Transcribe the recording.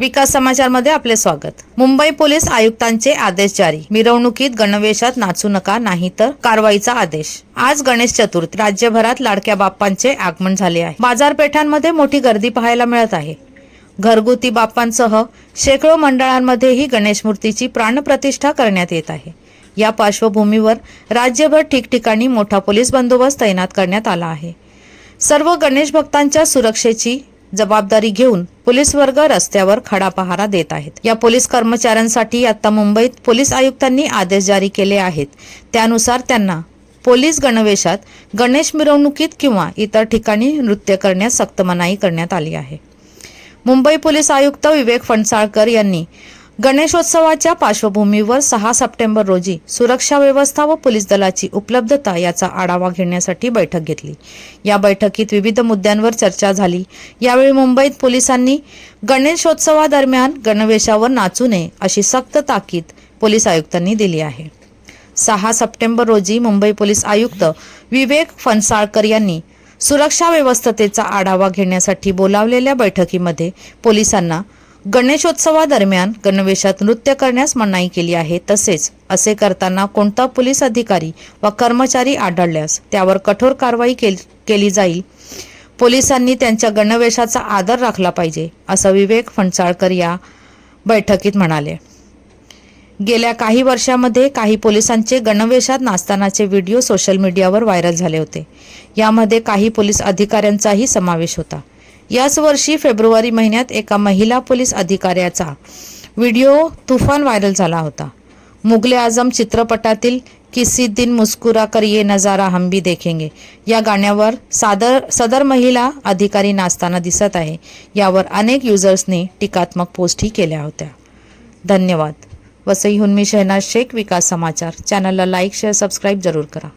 विकास समाचारमध्ये आपले स्वागत. मुंबई पोलीस आयुक्तांचे आदेश जारी. मिरवणुकीत गणवेशात नाचू नका नाही तर कारवाईचा आदेश. आज गणेश चतुर्थी. राज्यभरात लाडक्या बाप्पांचे आगमन झाले आहे. बाजारपेठांमध्ये मोठी गर्दी पाहायला मिळत आहे. घरगुती बाप्पांसह शेकडो मंडळांमध्येही गणेश मूर्तीची प्राणप्रतिष्ठा करण्यात येत आहे. या पार्श्वभूमीवर राज्यभर ठिकठिकाणी मोठा पोलीस बंदोबस्त तैनात करण्यात आला आहे. सर्व गणेश भक्तांच्या सुरक्षेची जबाबदारी घेऊन पोलीस वर्ग रस्त्यावर खडा पहारा देत आहेत. या पोलीस कर्मचाऱ्यांसाठी आता मुंबईत पोलीस आयुक्तांनी आदेश जारी केले आहेत. त्यानुसार त्यांना पोलीस गणवेशात गणेश मिरवणुकीत किंवा इतर ठिकाणी नृत्य करण्यास सक्त मनाई करण्यात आली आहे. मुंबई पोलीस आयुक्त विवेक फणसाळकर यांनी गणेशोत्सवाच्या पार्श्वभूमीवर सहा सप्टेंबर रोजी सुरक्षा व्यवस्था व पोलीस दलाची उपलब्धता याचा आढावा घेण्यासाठी बैठक घेतली. या बैठकीत विविध मुद्द्यांवर चर्चा झाली. यावेळी मुंबईत पोलिसांनी गणेशोत्सवादरम्यान गणवेशावर नाचू नये अशी सक्त ताकीद पोलीस आयुक्तांनी दिली आहे. सहा सप्टेंबर रोजी मुंबई पोलीस आयुक्त विवेक फणसाळकर यांनी सुरक्षा व्यवस्थेचा आढावा घेण्यासाठी बोलावलेल्या बैठकीमध्ये पोलिसांना गणेशोत्सवादरम्यान गणवेशात नृत्य करण्यास मनाई केली आहे. तसेच असे करताना कोणता पोलीस अधिकारी व कर्मचारी आढळल्यास त्यावर कठोर कारवाई केल- केली जाईल. पोलिसांनी त्यांच्या गणवेशाचा आदर राखला पाहिजे असं विवेक फणसाळकर या बैठकीत म्हणाले. गेल्या काही वर्षामध्ये काही पोलिसांचे गणवेशात नाचतानाचे व्हिडिओ सोशल मीडियावर व्हायरल झाले होते. यामध्ये काही पोलीस अधिकाऱ्यांचाही समावेश होता. याच वर्षी फेब्रुवारी महिन्यात एका महिला पोलीस अधिकाऱ्याचा व्हिडिओ तुफान व्हायरल झाला होता. मुगले आझम चित्रपटातील किसी दिन मुस्कुरा कर ये नजारा हम भी देखेंगे या गाण्यावर सादर सदर महिला अधिकारी नाचताना दिसत आहे. यावर अनेक युजर्सनी टीकात्मक पोस्टही केल्या होत्या. धन्यवाद. वसईहून मी शहनाज शेख विकास समाचार. चॅनलला लाईक शेअर सबस्क्राईब जरूर करा.